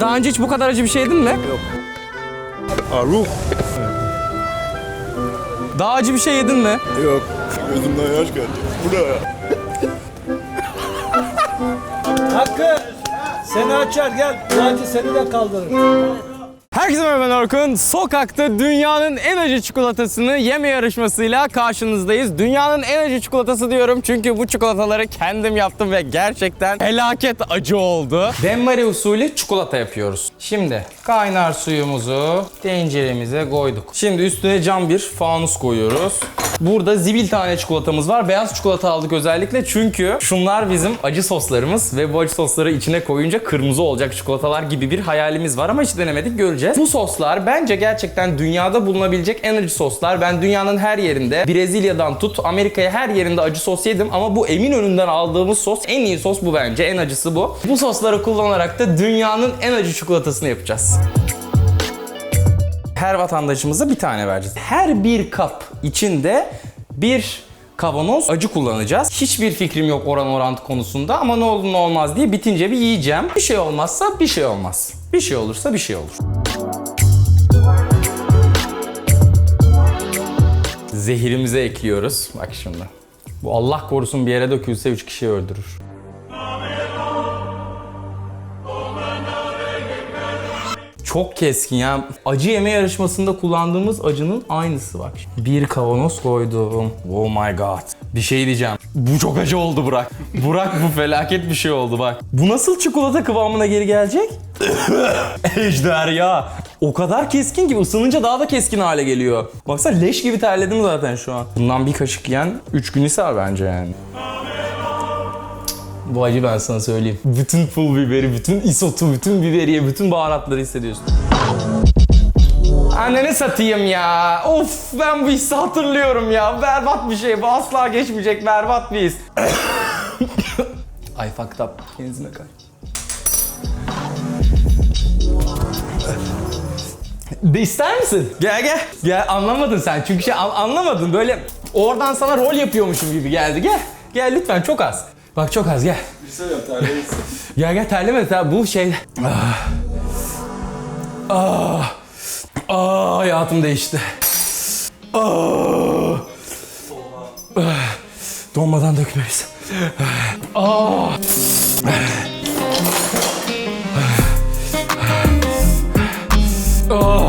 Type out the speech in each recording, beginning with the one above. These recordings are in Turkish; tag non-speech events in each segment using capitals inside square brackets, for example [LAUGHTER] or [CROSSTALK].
Daha önce hiç bu kadar acı bir şey yedin mi? Aruk. Daha acı bir şey yedin mi? Yok. Gözümden yaş geldi. Bu ne ya? Hakkı seni açar gel. Naci seni de kaldırır. Herkese merhaba ben Orkun. Sokakta dünyanın en acı çikolatasını yeme yarışmasıyla karşınızdayız. Dünyanın en acı çikolatası diyorum çünkü bu çikolataları kendim yaptım ve gerçekten felaket acı oldu. Benmari usulü çikolata yapıyoruz. Şimdi kaynar suyumuzu tenceremize koyduk. Şimdi üstüne cam bir fanus koyuyoruz. Burada zibil tane çikolatamız var. Beyaz çikolata aldık özellikle çünkü şunlar bizim acı soslarımız ve bu acı sosları içine koyunca kırmızı olacak çikolatalar gibi bir hayalimiz var ama hiç denemedik göreceğiz. Bu soslar bence gerçekten dünyada bulunabilecek en acı soslar. Ben dünyanın her yerinde Brezilya'dan tut Amerika'ya her yerinde acı sos yedim ama bu Eminönü'nden aldığımız sos en iyi sos bu bence. En acısı bu. Bu sosları kullanarak da dünyanın en acı çikolatasını yapacağız. Her vatandaşımıza bir tane vereceğiz. Her bir kap içinde bir kavanoz acı kullanacağız. Hiçbir fikrim yok oran orantı konusunda ama ne olur ne olmaz diye bitince bir yiyeceğim. Bir şey olmazsa bir şey olmaz. Bir şey olursa bir şey olur. Zehirimize ekliyoruz. Bak şimdi. Bu Allah korusun bir yere dökülse 3 kişiyi öldürür. Çok keskin ya. Acı yeme yarışmasında kullandığımız acının aynısı bak. Bir kavanoz koydum. Oh my god. Bir şey diyeceğim. Bu çok acı oldu Burak. Burak bu felaket bir şey oldu bak. Bu nasıl çikolata kıvamına geri gelecek? [LAUGHS] Ejder ya. O kadar keskin ki ısınınca daha da keskin hale geliyor. Baksana leş gibi terledim zaten şu an. Bundan bir kaşık yiyen 3 gün iser bence yani. Bu acı ben sana söyleyeyim. Bütün pul biberi, bütün isotu, bütün biberiye, bütün baharatları hissediyorsun. Anneni satayım ya. Of ben bu hissi hatırlıyorum ya. Berbat bir şey. Bu asla geçmeyecek berbat bir his. I fucked up. Kendine kay. De ister misin? Gel gel. Gel anlamadın sen çünkü şey an- anlamadın böyle oradan sana rol yapıyormuşum gibi geldi. Gel. Gel lütfen çok az. Bak çok az gel. Gel gel terleme ter bu şey. Ah. Ah. Ah hayatım değişti. Ah. Ah. Donmadan dökmeliyiz. Ah. Ah.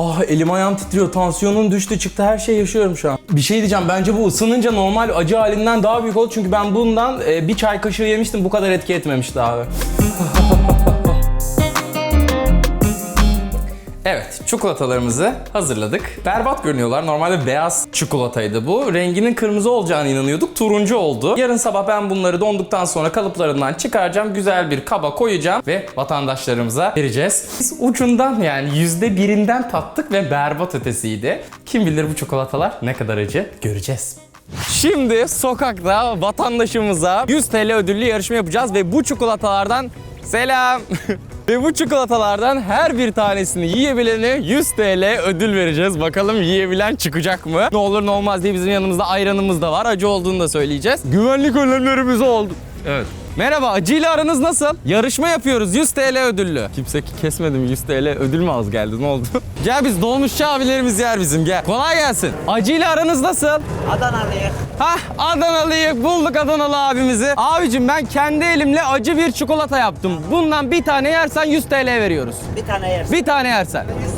Ah elim ayağım titriyor. Tansiyonum düştü çıktı. Her şey yaşıyorum şu an. Bir şey diyeceğim. Bence bu ısınınca normal acı halinden daha büyük oldu. Çünkü ben bundan e, bir çay kaşığı yemiştim. Bu kadar etki etmemişti abi. Evet, çikolatalarımızı hazırladık. Berbat görünüyorlar. Normalde beyaz çikolataydı bu. Renginin kırmızı olacağını inanıyorduk. Turuncu oldu. Yarın sabah ben bunları donduktan sonra kalıplarından çıkaracağım. Güzel bir kaba koyacağım ve vatandaşlarımıza vereceğiz. Biz ucundan yani yüzde birinden tattık ve berbat ötesiydi. Kim bilir bu çikolatalar ne kadar acı göreceğiz. Şimdi sokakta vatandaşımıza 100 TL ödüllü yarışma yapacağız ve bu çikolatalardan selam. [LAUGHS] ve bu çikolatalardan her bir tanesini yiyebilene 100 TL ödül vereceğiz. Bakalım yiyebilen çıkacak mı? Ne olur ne olmaz diye bizim yanımızda ayranımız da var. Acı olduğunu da söyleyeceğiz. Güvenlik önlemlerimiz oldu. Evet. Merhaba, acıyla aranız nasıl? Yarışma yapıyoruz 100 TL ödüllü. Kimse kesmedi mi 100 TL ödül mü az geldi ne oldu? [LAUGHS] gel biz dolmuşçu abilerimiz yer bizim gel. Kolay gelsin. Acıyla aranız nasıl? Adanalıyız. Hah Adanalıyı bulduk Adanalı abimizi. Abicim ben kendi elimle acı bir çikolata yaptım. Bundan bir tane yersen 100 TL veriyoruz. Bir tane yersin. Bir tane yersen. 100 TL'yi ver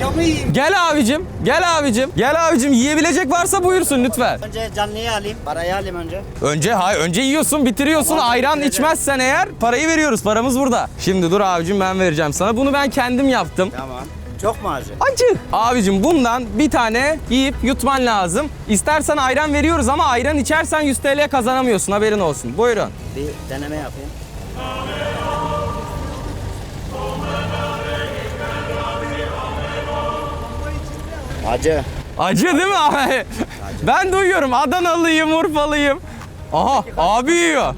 camı yiyeyim. Gel abicim, gel abicim. Gel abicim yiyebilecek varsa buyursun lütfen. Önce canlıyı alayım. Parayı alayım önce. Önce hayır önce yiyorsun bitiriyorsun Tamam, ayran bitireceğim. içmezsen eğer parayı veriyoruz paramız burada. Şimdi dur abicim ben vereceğim sana bunu ben kendim yaptım. Tamam. Çok mu acı? Acı. Abicim bundan bir tane yiyip yutman lazım. İstersen ayran veriyoruz ama ayran içersen 100 TL kazanamıyorsun haberin olsun. Buyurun. Bir deneme yapayım. Acı. Acı değil mi [LAUGHS] abi? Ben duyuyorum Adanalıyım, Urfalıyım. Aha abi yiyor.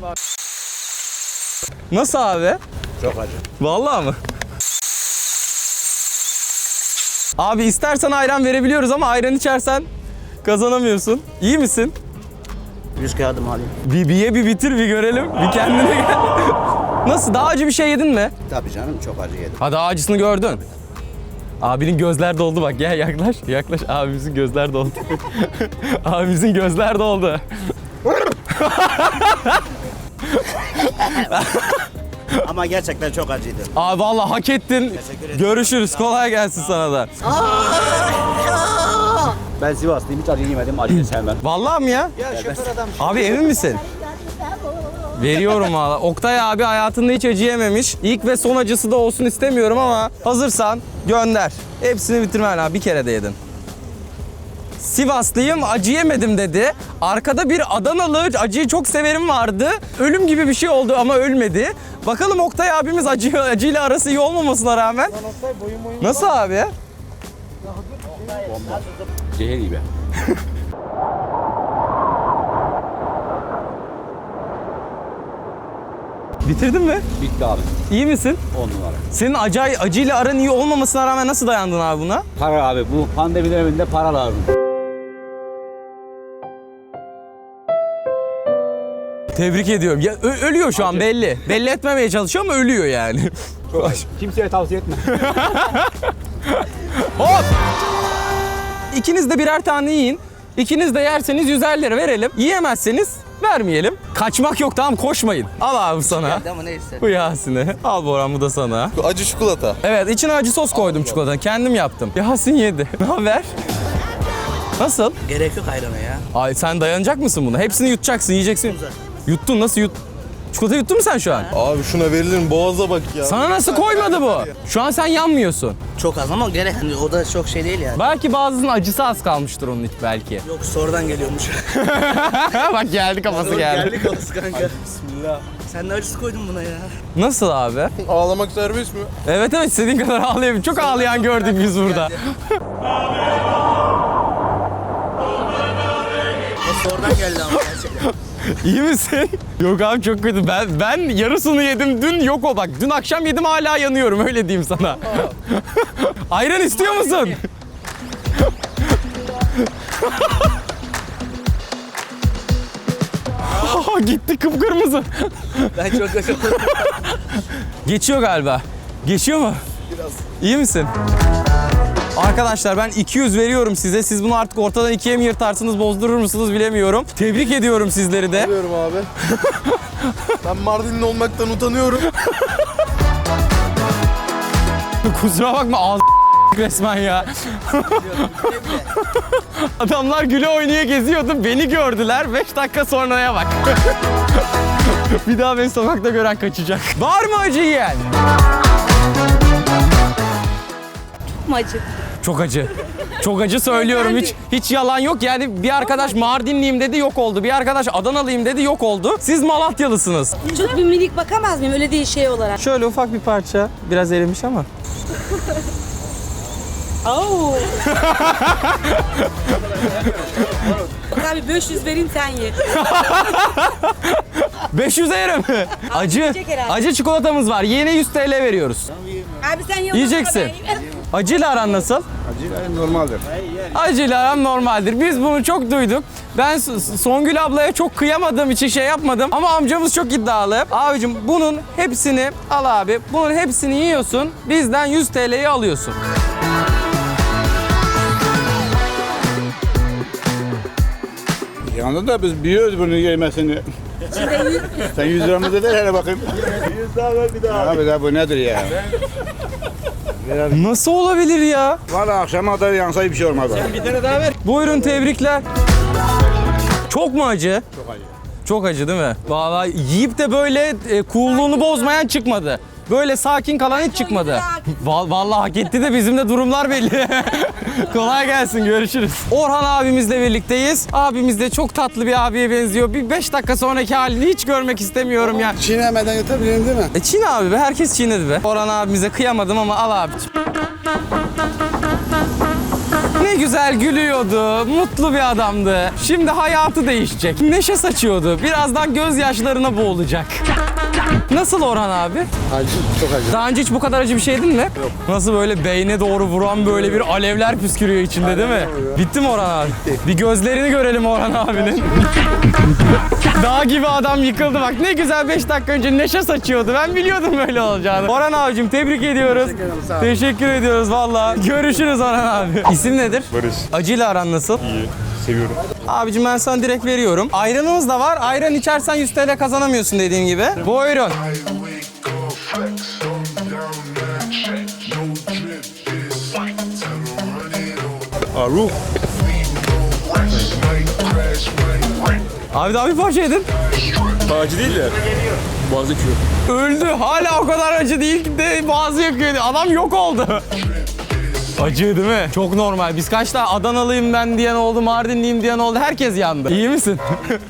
Nasıl abi? Çok acı. Vallahi mı? Abi istersen ayran verebiliyoruz ama ayran içersen Kazanamıyorsun. İyi misin? Yüz kağıdımı alayım. Bir, bir ye bir bitir bir görelim. Bir kendine gel. [LAUGHS] Nasıl? Daha acı bir şey yedin mi? Tabii canım çok acı yedim. Ha daha acısını gördün. Abinin gözler doldu bak gel yaklaş yaklaş abimizin gözler doldu. [LAUGHS] abimizin gözler doldu. [LAUGHS] Ama gerçekten çok acıydı. Abi vallahi hak ettin. ederim. Görüşürüz. Kolay gelsin sana da. Ben Sivaslıyım hiç acı yemedim, acıyı sevmem. Vallahi mi ya? Ya şoför adam Abi emin misin? Veriyorum valla. Oktay abi hayatında hiç acı yememiş. İlk ve son acısı da olsun istemiyorum ama hazırsan gönder. Hepsini bitirmen lazım. Bir kere de yedin. Sivaslıyım acı yemedim dedi. Arkada bir Adanalı acıyı çok severim vardı. Ölüm gibi bir şey oldu ama ölmedi. Bakalım Oktay abimiz acı, acıyla arası iyi olmamasına rağmen. Nasıl abi? Zehir gibi. [LAUGHS] Bitirdin mi? Bitti abi. İyi misin? 10 numara. Senin acı, acıyla aran iyi olmamasına rağmen nasıl dayandın abi buna? Para abi. Bu pandemi döneminde para lazım. Tebrik ediyorum. Ya ö- ölüyor şu an belli. Belli etmemeye çalışıyor ama ölüyor yani. Çok acı. Kimseye tavsiye etme. [LAUGHS] Hop! İkiniz de birer tane yiyin. İkiniz de yerseniz 150 lira verelim. Yiyemezseniz vermeyelim. Kaçmak yok tamam koşmayın. Al abi sana. ama neyse. Bu Yasin'e. Al Boran bu da sana. Acı çikolata. Evet içine acı sos koydum çikolata. Kendim yaptım. Yasin yedi. [LAUGHS] Ne haber? Nasıl? Gerek yok ayrana ya. Ay sen dayanacak mısın buna? Hepsini yutacaksın, yiyeceksin. Yuttun nasıl yut? Çikolata yuttun mu sen şu an? Abi şuna verilir mi? Boğaza bak ya. Sana nasıl koymadı bu? Şu an sen yanmıyorsun. Çok az ama gerek hani o da çok şey değil yani. Belki bazısının acısı az kalmıştır onun için belki. Yok sonradan geliyormuş. [LAUGHS] Bak geldi kafası geldi. Geldi kafası kanka. Bismillah. Sen ne acısı koydun buna ya? Nasıl abi? Ağlamak serbest mi? Evet evet istediğin kadar ağlayabilir. Çok ağlayan gördük biz burada. O sonradan geldi ama gerçekten. [LAUGHS] İyi misin? Yok abi çok kötü. Ben ben yarısını yedim dün yok o bak. Dün akşam yedim hala yanıyorum öyle diyeyim sana. [LAUGHS] Ayran istiyor musun? [LAUGHS] Aa, Gitti kıpkırmızı. Ben çok kötü Geçiyor galiba. Geçiyor mu? Biraz. İyi misin? Arkadaşlar ben 200 veriyorum size. Siz bunu artık ortadan ikiye mi yırtarsınız, bozdurur musunuz bilemiyorum. Tebrik ediyorum sizleri de. Biliyorum abi. [LAUGHS] ben Mardinli olmaktan utanıyorum. Kusura bakma ağz [LAUGHS] resmen ya. [LAUGHS] Adamlar güle oynaya geziyordu. Beni gördüler. 5 dakika sonraya bak. Bir daha beni sokakta gören kaçacak. Var mı acı yiyen? Macı. Çok acı. Çok acı söylüyorum. Hiç hiç yalan yok. Yani bir arkadaş Mardinliyim dedi yok oldu. Bir arkadaş Adanalıyım dedi yok oldu. Siz Malatyalısınız. Çok bir minik bakamaz mıyım öyle değil şey olarak? Şöyle ufak bir parça. Biraz erimiş ama. Oo. [LAUGHS] Abi 500 vereyim sen ye. [LAUGHS] 500 yerim. Acı. yiyecek herhalde. Acı çikolatamız var. Yeni 100 TL veriyoruz. Abi sen ye. Yiyeceksin. Acıyla aran nasıl? Acı normaldir. Acıyla aram normaldir. Biz bunu çok duyduk. Ben Songül ablaya çok kıyamadığım için şey yapmadım. Ama amcamız çok iddialı. Abicim bunun hepsini al abi. Bunun hepsini yiyorsun. Bizden 100 TL'yi alıyorsun. Yanında da biz biliyoruz bunu yemesini. Sen 100 lira mı dedin hele bakayım. 100 daha ver bir daha. Abi daha bu nedir ya? [LAUGHS] Nasıl olabilir ya? Valla akşama kadar yansa bir şey olmaz. abi. Buyurun tebrikler. Çok mu acı? Çok acı. Çok acı değil mi? Vallahi yiyip de böyle e, coolluğunu bozmayan çıkmadı. Böyle sakin kalan hiç çıkmadı. Val- Vallahi hak etti de bizim de durumlar belli. [LAUGHS] Kolay gelsin görüşürüz. Orhan abimizle birlikteyiz. Abimiz de çok tatlı bir abiye benziyor. Bir 5 dakika sonraki halini hiç görmek istemiyorum ya. Çiğnemeden yutabilirim değil mi? E Çin abi be herkes çiğnedi be. Orhan abimize kıyamadım ama al abi. Ne Ne güzel gülüyordu, mutlu bir adamdı. Şimdi hayatı değişecek. Neşe saçıyordu. Birazdan gözyaşlarına boğulacak. Nasıl Orhan abi? Acı, çok acı. Daha önce hiç bu kadar acı bir şey yedin mi? Yok. Nasıl böyle beyne doğru vuran böyle bir alevler püskürüyor içinde değil mi? Bitti mi Orhan abi? Bir gözlerini görelim Orhan abinin. [LAUGHS] Dağ gibi adam yıkıldı bak. Ne güzel 5 dakika önce neşe saçıyordu. Ben biliyordum böyle olacağını. Orhan abicim tebrik ediyoruz. Teşekkür ediyoruz valla. Görüşürüz Orhan abi. İsim nedir? Barış. Acıyla aran nasıl? İyi. Seviyorum. Abicim ben sana direkt veriyorum. Ayranımız da var. Ayran içersen 100 TL kazanamıyorsun dediğim gibi. Buyurun. Aru. Abi daha bir parça yedin. Acı değil de. Boğazı kilo. Öldü. Hala o kadar acı değil ki de boğazı yakıyordu. Adam yok oldu. Acı değil mi? Çok normal. Biz kaç tane Adanalıyım ben diyen oldu, Mardinliyim diyen oldu. Herkes yandı. İyi misin?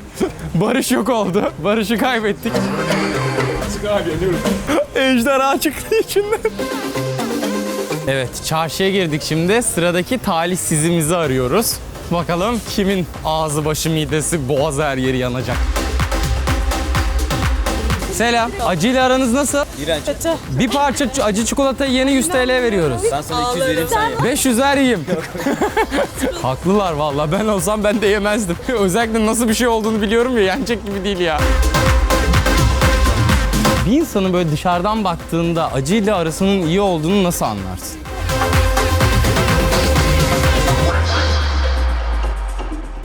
[LAUGHS] Barış yok oldu. Barış'ı kaybettik. Sık abi yanıyorum. Ejderha çıktı içinden. Evet, çarşıya girdik şimdi. Sıradaki talihsizimizi arıyoruz. Bakalım kimin ağzı, başı, midesi, boğaz her yeri yanacak. Selam. Acıyla aranız nasıl? Kötü. Bir parça ç- acı çikolatayı yeni 100 TL veriyoruz. Ben sana 200 vereyim sen ye. 500 ver yiyeyim. [LAUGHS] Haklılar vallahi. Ben olsam ben de yemezdim. [LAUGHS] Özellikle nasıl bir şey olduğunu biliyorum ya. Yenecek gibi değil ya. Bir insanın böyle dışarıdan baktığında acıyla arasının iyi olduğunu nasıl anlarsın?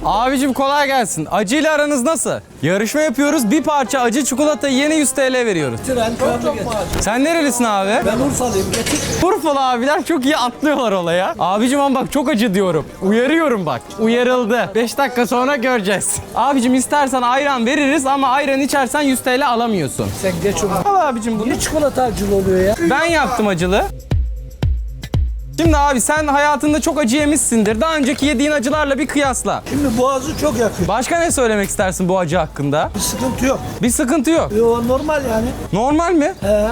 Abicim kolay gelsin. Acıyla aranız nasıl? Yarışma yapıyoruz. Bir parça acı çikolatayı yeni 100 TL veriyoruz. Tren kağıdı getir. Sen nerelisin abi? Ben Urfalıyım getir. Urfalı abiler çok iyi atlıyorlar olaya. Abicim ama bak çok acı diyorum. Uyarıyorum bak. Uyarıldı. 5 dakika sonra göreceğiz. Abicim istersen ayran veririz ama ayran içersen 100 TL alamıyorsun. Sen geç onu. Al abicim bunu. Niye çikolata acılı oluyor ya? Ben yaptım acılı. Şimdi abi sen hayatında çok acı yemişsindir. Daha önceki yediğin acılarla bir kıyasla. Şimdi boğazı çok yakıyor. Başka ne söylemek istersin bu acı hakkında? Bir sıkıntı yok. Bir sıkıntı yok. Yo normal yani. Normal mi? He.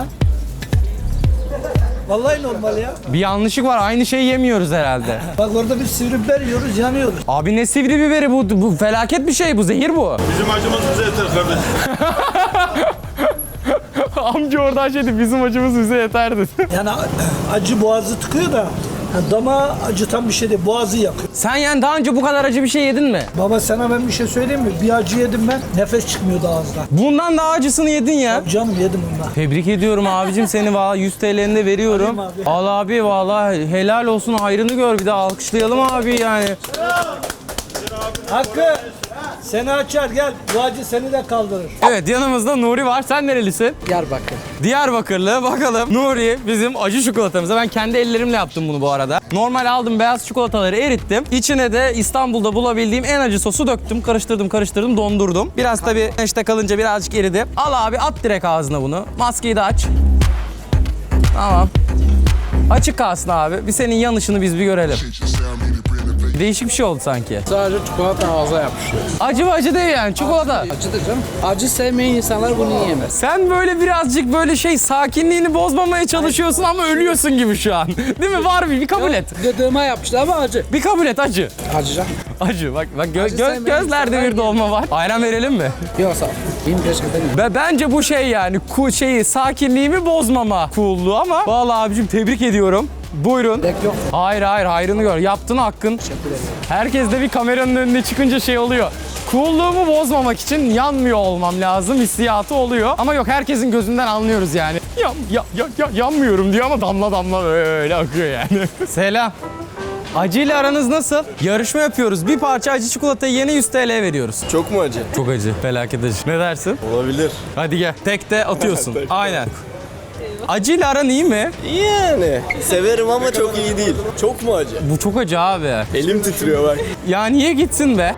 Vallahi normal ya. Bir yanlışlık var. Aynı şeyi yemiyoruz herhalde. Bak orada bir sivri biber yiyoruz yanıyoruz. Abi ne sivri biberi bu. Bu felaket bir şey bu. Zehir bu. Bizim acımız bize yeter kardeş. [LAUGHS] Amca oradan şey dedi, bizim acımız bize yeter dedi. [LAUGHS] Yani acı boğazı tıkıyor da yani damağı acıtan bir şey değil. Boğazı yakıyor. Sen yani daha önce bu kadar acı bir şey yedin mi? Baba sana ben bir şey söyleyeyim mi? Bir acı yedim ben. Nefes çıkmıyordu ağızdan. Bundan daha acısını yedin ya. Canım yedim ondan. Tebrik ediyorum abicim seni valla 100 TL'ni de veriyorum. Abi. Al abi valla helal olsun hayrını gör bir de alkışlayalım abi yani. Hakkı seni açar gel. Bu acı seni de kaldırır. Evet yanımızda Nuri var. Sen nerelisin? Diyarbakır. Diyarbakırlı. Bakalım Nuri bizim acı çikolatamıza. Ben kendi ellerimle yaptım bunu bu arada. Normal aldım beyaz çikolataları erittim. İçine de İstanbul'da bulabildiğim en acı sosu döktüm. Karıştırdım karıştırdım dondurdum. Biraz tabii işte kalınca birazcık eridi. Al abi at direkt ağzına bunu. Maskeyi de aç. Tamam. Açık kalsın abi. Bir senin yanışını biz bir görelim. Değişik bir şey oldu sanki. Sadece çikolata ağza yapışıyor. Acı mı acı değil yani çikolata. Acıdır canım. Acı sevmeyen insanlar bunu yiyemez. Sen böyle birazcık böyle şey sakinliğini bozmamaya çalışıyorsun ama ölüyorsun gibi şu an. [LAUGHS] Değil mi? Var bir, bir kabul et. Gıdığıma yapıştı ama acı. Bir kabul et acı. Acı canım. Acı bak bak gö- Acı gö- sevmeyen gözlerde insanlar bir dolma var. Ayran verelim mi? Yoksa bin keşke demeyeyim. Ve bence bu şey yani ku şeyi sakinliğimi bozmama coolluğu ama vallahi abicim tebrik ediyorum. Buyurun. Dek yok. Hayır hayır hayrını gör. Yaptığın hakkın. Herkes de bir kameranın önüne çıkınca şey oluyor. Coolluğumu bozmamak için yanmıyor olmam lazım hissiyatı oluyor. Ama yok herkesin gözünden anlıyoruz yani. Yan, ya, ya, ya- yanmıyorum diyor ama damla damla böyle akıyor yani. [LAUGHS] Selam. Acıyla aranız nasıl? Yarışma yapıyoruz. Bir parça acı çikolatayı yeni 100 TL veriyoruz. Çok mu acı? Çok acı. Felaket acı. Ne dersin? Olabilir. Hadi gel. Tek de atıyorsun. [LAUGHS] Aynen. Acıyla aran iyi mi? Yani. Severim ama çok iyi değil. Çok mu acı? Bu çok acı abi. Elim titriyor bak. Ya niye gitsin be?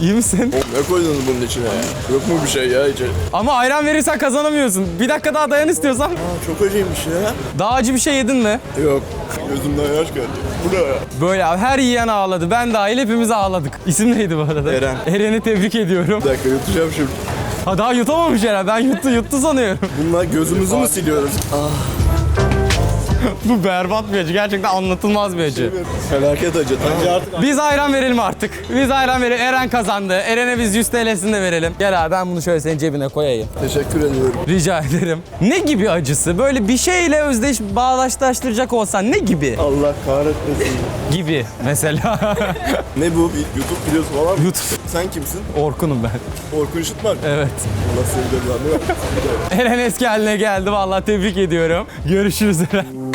İyi misin? Ne koydunuz bunun içine ya? Yok mu bir şey ya içeri? Ama ayran verirsen kazanamıyorsun. Bir dakika daha dayan istiyorsan. Aa, çok acıymış ya. Daha acı bir şey yedin mi? Yok. Gözümden yaş geldi. Bu ne ya? Böyle abi her yiyen ağladı. Ben dahil hepimiz ağladık. İsim neydi bu arada? Eren. Eren'i tebrik ediyorum. Bir dakika yutacağım şimdi. Ha daha yutamamış Eren. Ben yuttu yuttu sanıyorum. Bunlar gözümüzü mü siliyoruz? [LAUGHS] Bu berbat bir acı. Gerçekten anlatılmaz bir acı. Felaket acı. Tamam. Biz ayran verelim artık. Biz ayran verelim. Eren kazandı. Eren'e biz 100 TL'sini de verelim. Gel abi ben bunu şöyle senin cebine koyayım. Teşekkür ediyorum. Rica ederim. Ne gibi acısı? Böyle bir şeyle özdeş bağdaşlaştıracak olsan ne gibi? Allah kahretmesin. Gibi mesela. [LAUGHS] ne bu? Bir YouTube videosu falan mı? YouTube. Sen kimsin? Orkun'um ben. Orkun Işıtmak. Evet. Allah seni mi? [LAUGHS] Eren eski haline geldi. Vallahi tebrik ediyorum. Görüşürüz Eren.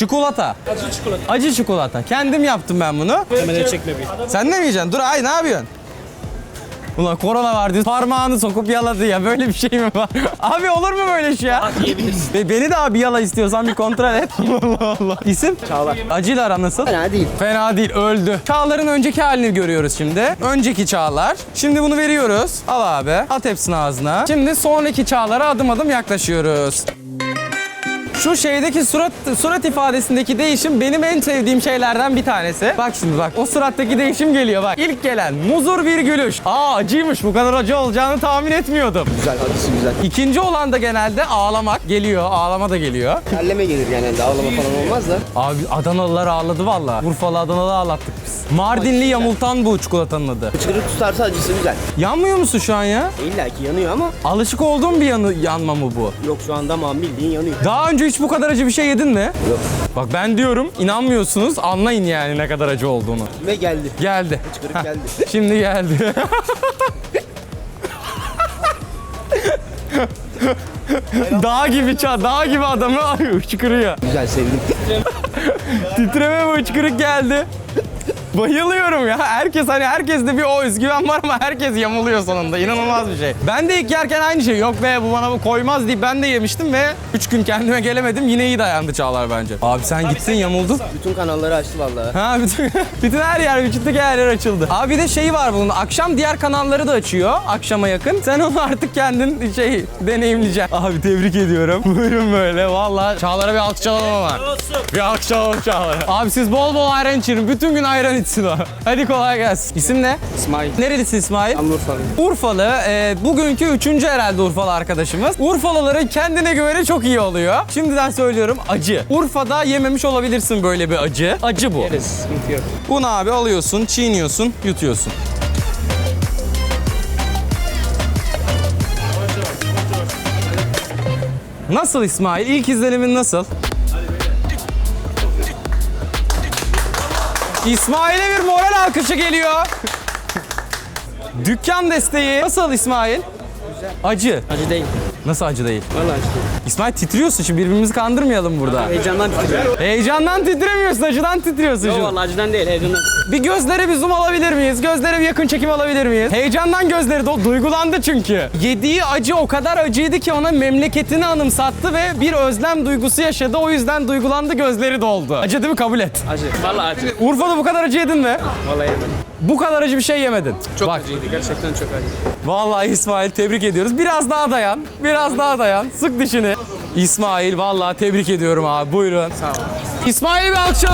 Çikolata. Acı çikolata. Acı çikolata. Kendim yaptım ben bunu. Kameraya çekme bir. Sen ne yiyeceksin? Dur ay ne yapıyorsun? Ulan korona vardı. Parmağını sokup yaladı ya. Böyle bir şey mi var? [LAUGHS] abi olur mu böyle şey ya? Yiyebilirsin. Be- beni de abi yala istiyorsan bir kontrol et. [LAUGHS] Allah Allah. İsim? Çağlar. Acıyla aran nasıl? Fena değil. Fena değil öldü. Çağlar'ın önceki halini görüyoruz şimdi. Önceki Çağlar. Şimdi bunu veriyoruz. Al abi. At hepsini ağzına. Şimdi sonraki Çağlar'a adım adım yaklaşıyoruz. Şu şeydeki surat surat ifadesindeki değişim benim en sevdiğim şeylerden bir tanesi. Bak şimdi bak o surattaki değişim geliyor bak. İlk gelen muzur bir gülüş. Aa acıymış bu kadar acı olacağını tahmin etmiyordum. Güzel, acısı güzel. İkinci olan da genelde ağlamak geliyor. Ağlama da geliyor. Terleme gelir genelde, ağlama falan olmaz da. Abi Adanalılar ağladı valla. Urfalı Adanalı ağlattık biz. Mardinli yamultan bu çikolatanın adı. Hıçkırık tutarsa acısı güzel. Yanmıyor musun şu an ya? İlla ki yanıyor ama Alışık olduğun bir yanı, yanma mı bu? yok şu anda ama bildiğin yanıyor. Daha önce hiç bu kadar acı bir şey yedin mi? Yok. Bak ben diyorum inanmıyorsunuz anlayın yani ne kadar acı olduğunu. Ve geldi. Geldi. Hıçkırık geldi. Şimdi geldi. [LAUGHS] dağ gibi ça, dağ gibi adamı [LAUGHS] hıçkırıyor. Güzel sevdim. Titreme ve hıçkırık geldi. Bayılıyorum ya. Herkes hani herkeste bir o özgüven var ama herkes yamuluyor sonunda. İnanılmaz bir şey. Ben de ilk yerken aynı şey. Yok be bu bana bu koymaz deyip ben de yemiştim ve 3 gün kendime gelemedim. Yine iyi dayandı Çağlar bence. Abi sen gittin yamuldun. Bütün kanalları açtı vallahi. Ha bütün, [LAUGHS] bütün her yer, vücuttaki her yer açıldı. Abi de şeyi var bunun. Akşam diğer kanalları da açıyor. Akşama yakın. Sen onu artık kendin şey deneyimleyeceksin. Abi tebrik ediyorum. [LAUGHS] Buyurun böyle. Valla Çağlar'a bir alkış alalım ama. Bir alkış alalım Çağlar'a. Abi siz bol bol ayran için. Bütün gün ayran içsin o. Hadi kolay gelsin. İsim ne? İsmail. Nerelisin İsmail? Anlurfalı. Urfalı. e, bugünkü üçüncü herhalde Urfalı arkadaşımız. Urfalıların kendine güveni çok iyi oluyor. Şimdiden söylüyorum acı. Urfa'da yememiş olabilirsin böyle bir acı. Acı bu. Yeriz, sıkıntı yok. Bunu abi alıyorsun, çiğniyorsun, yutuyorsun. Nasıl İsmail? İlk izlenimin nasıl? İsmail'e bir moral alkışı geliyor. Dükkan desteği. Nasıl İsmail? Acı. Acı değil. Nasıl acı değil? Vallahi değil. İsmail titriyorsun şimdi birbirimizi kandırmayalım burada. Heyecandan titriyor. Heyecandan titremiyorsun, acıdan titriyorsun Yok şimdi. vallahi acıdan değil, heyecandan. Bir gözlere bir zoom alabilir miyiz? Gözlere bir yakın çekim alabilir miyiz? Heyecandan gözleri de duygulandı çünkü. Yediği acı o kadar acıydı ki ona memleketini anımsattı ve bir özlem duygusu yaşadı. O yüzden duygulandı, gözleri doldu. Acı değil mi? Kabul et. Acı. Vallahi acı. Urfa'da bu kadar acı yedin mi? Vallahi yemedim. Bu kadar acı bir şey yemedin. Çok Bak, acıydı, gerçekten çok acı. Vallahi İsmail tebrik ediyoruz. Biraz daha dayan. Biraz daha dayan. Sık dişini. İsmail vallahi tebrik ediyorum abi. Buyurun. Sağ ol. İsmail'i bir alkış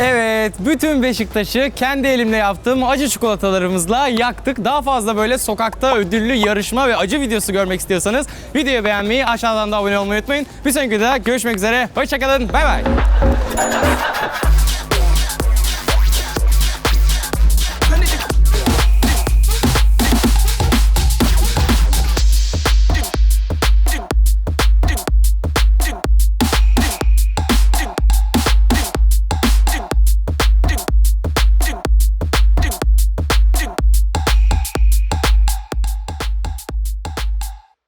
Evet, bütün Beşiktaş'ı kendi elimle yaptığım acı çikolatalarımızla yaktık. Daha fazla böyle sokakta ödüllü yarışma ve acı videosu görmek istiyorsanız videoyu beğenmeyi, aşağıdan da abone olmayı unutmayın. Bir sonraki videoda görüşmek üzere. Hoşçakalın. Bay bay.